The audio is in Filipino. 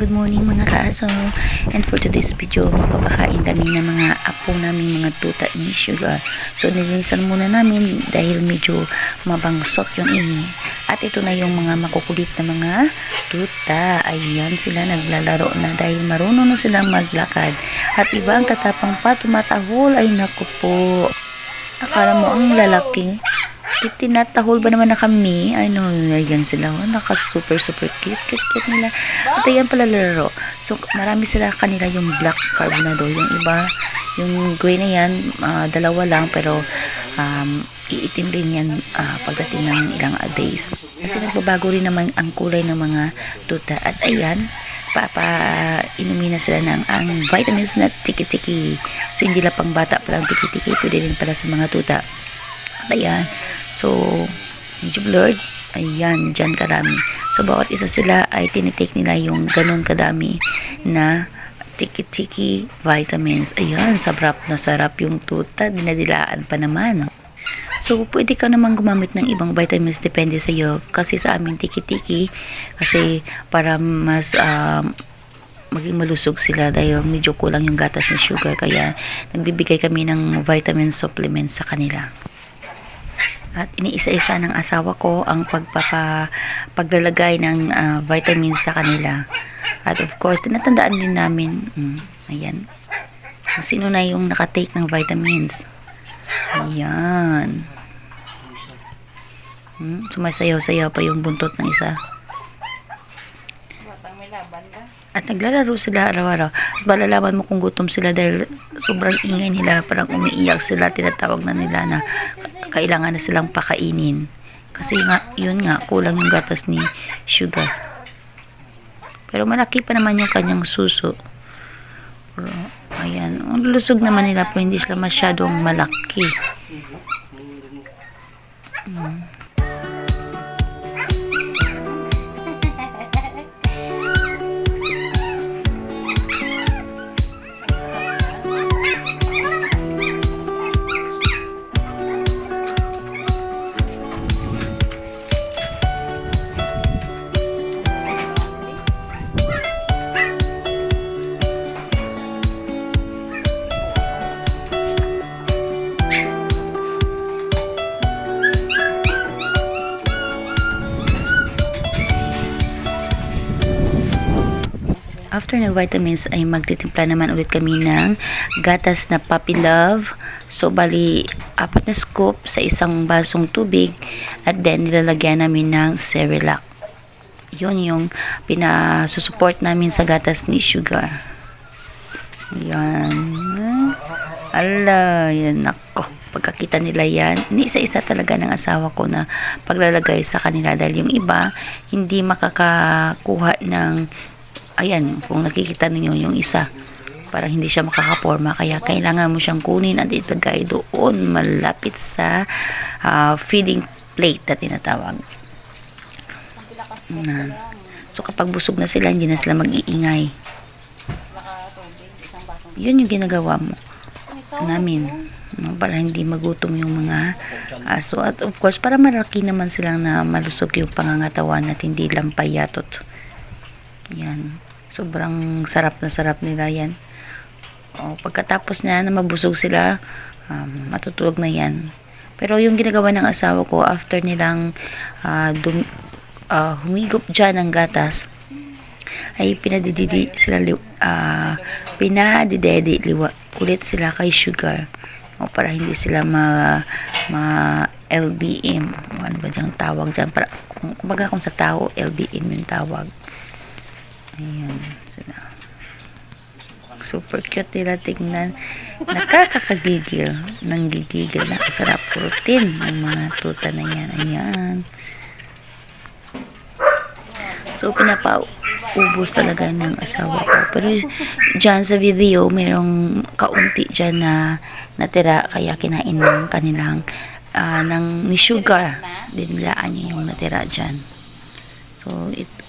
good morning mga kaaso. And for today's video, magpapakain kami ng mga apo namin mga tuta ni Sugar. So nilinisan muna namin dahil medyo mabangsot yung ini. At ito na yung mga makukulit na mga tuta. Ayan sila naglalaro na dahil marunong na silang maglakad. At iba ang katapang pa tumatahol ay naku. Akala mo ang lalaki. Tinatahol ba naman na kami? Ano, ayan sila. Oh, naka super super cute, cute, cute nila. At ayan pala laro. So, marami sila kanila yung black carbonado. Yung iba, yung gray na yan, ah, dalawa lang. Pero, um, iitim rin yan ah, pagdating ng ilang days. Kasi nagbabago rin naman ang kulay ng mga tuta. At ayan, papa inumin na sila ng ang vitamins na tiki-tiki. So, hindi lang pang bata palang tiki-tiki. Pwede rin pala sa mga tuta. Ayan. So, medyo blurred. Ayan, dyan karami. So, bawat isa sila ay tinitake nila yung ganun kadami na tiki-tiki vitamins. Ayan, sarap na sarap yung tuta. Dinadilaan pa naman. So, pwede ka naman gumamit ng ibang vitamins depende sa iyo. Kasi sa amin tiki-tiki, kasi para mas um, maging malusog sila dahil medyo kulang yung gatas ni sugar. Kaya nagbibigay kami ng vitamin supplements sa kanila. At iniisa-isa ng asawa ko ang pagpapa paglalagay ng ah, vitamins sa kanila. At of course, tinatandaan din namin, mm, ayan, kung sino na yung nakatake ng vitamins. Ayan. Hmm, sumasayaw-sayaw pa yung buntot ng isa. At naglalaro sila araw-araw. At malalaman mo kung gutom sila dahil sobrang ingay nila. Parang umiiyak sila. Tinatawag na nila na kailangan na silang pakainin. Kasi nga, yun nga, kulang yung gatas ni Sugar. Pero malaki pa naman yung kanyang suso. Pero, ayan. Ang lusog naman nila pero hindi sila masyadong malaki. After ng vitamins ay magtitimpla naman ulit kami ng gatas na puppy love. So bali apat na scoop sa isang basong tubig at then nilalagyan namin ng Cerelac. Yun yung pinasusupport namin sa gatas ni Sugar. Yan. Ala, yan nako. Pagkakita nila yan, ini-isa-isa talaga ng asawa ko na paglalagay sa kanila dahil yung iba hindi makakakuha ng ayan, kung nakikita ninyo yung isa, parang hindi siya makakaporma, kaya kailangan mo siyang kunin at itagay doon malapit sa ah, feeding plate na tinatawag. Na. So kapag busog na sila, hindi na sila mag-iingay. Yun yung ginagawa mo namin. No, para hindi magutom yung mga aso. At of course, para malaki naman silang na malusog yung pangangatawan at hindi lang payatot. Yan. Sobrang sarap na sarap nila yan. O, pagkatapos na na mabusog sila, um, matutulog na yan. Pero yung ginagawa ng asawa ko, after nilang ah, dum- ah, humigop dyan ng gatas, ay pinadididi sila ah, pinadidedi liwa ulit sila kay sugar o para hindi sila ma ma LBM o ano ba diyang tawag dyan para kumbaga kung sa tao LBM yung tawag ayan sila super cute nila tingnan nakakakagigil nang gigigil nakasarap protein ng mga tuta na yan ayan So, pinapaubos talaga ng asawa ko. Pero dyan sa video, merong kaunti dyan na natira. Kaya kinain ng kanilang, ah, ng ni Sugar. Dinilaan niya yung natira dyan. So, ito